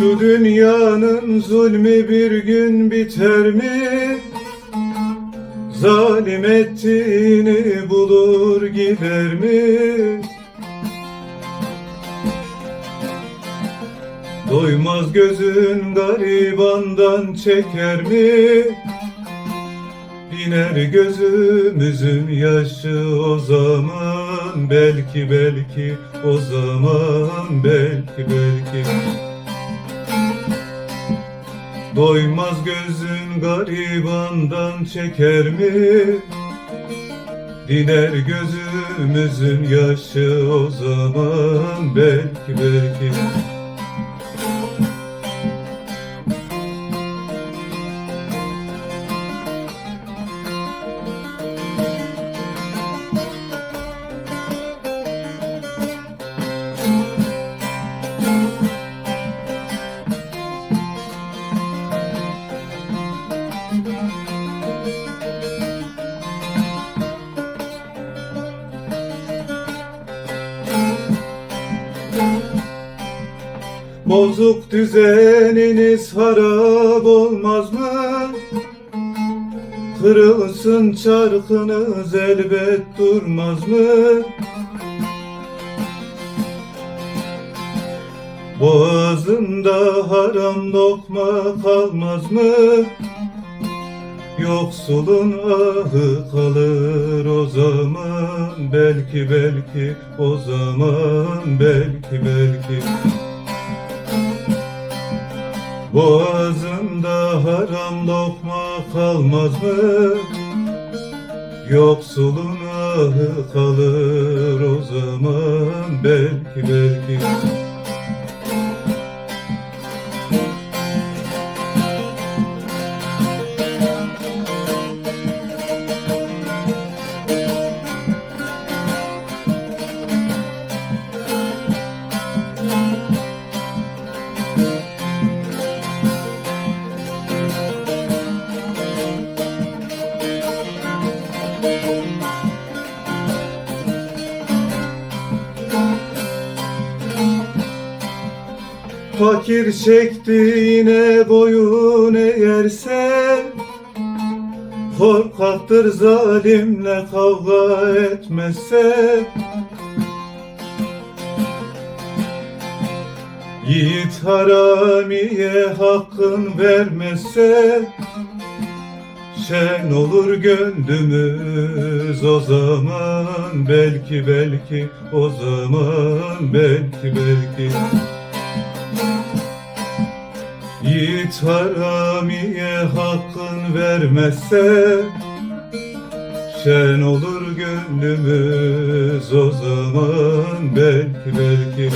Şu dünyanın zulmü bir gün biter mi? Zalim ettiğini bulur gider mi? Doymaz gözün garibandan çeker mi? Diner gözümüzün yaşı o zaman Belki belki o zaman belki belki Doymaz gözün garibandan çeker mi? Diner gözümüzün yaşı o zaman belki belki Bozuk düzeniniz harap olmaz mı? Kırılsın çarkınız elbet durmaz mı? Boğazında haram lokma kalmaz mı? Yoksulun ahı kalır o zaman Belki belki o zaman belki belki Boğazında haram lokma kalmaz mı? Yoksulun ahı kalır o zaman belki belki Fakir çektiğine boyun eğerse Korkaktır zalimle kavga etmezse. Yiğit haramiye hakkın vermezse Şen olur gönlümüz o zaman. Belki belki o zaman belki belki Yiğit haramiye hakkın vermezse Şen olur gönlümüz o zaman belki belki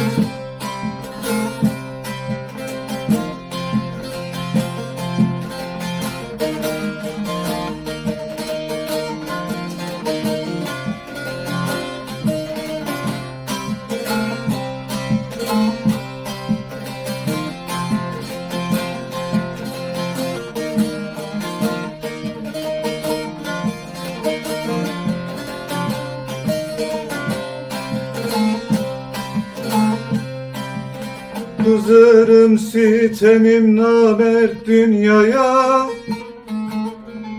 Kızarım sitemim namert dünyaya.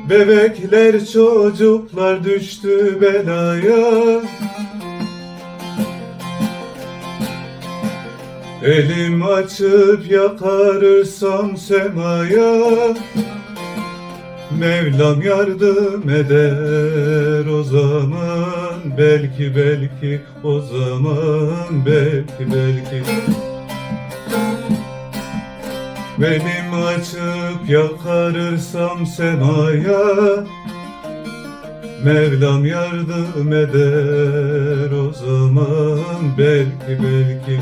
Bebekler çocuklar düştü belaya. Elim açıp yakarırsam semaya Mevlam yardım eder o zaman. Belki belki o zaman. Belki belki benim açıp yakarırsam semaya Mevlam yardım eder o zaman. Belki belki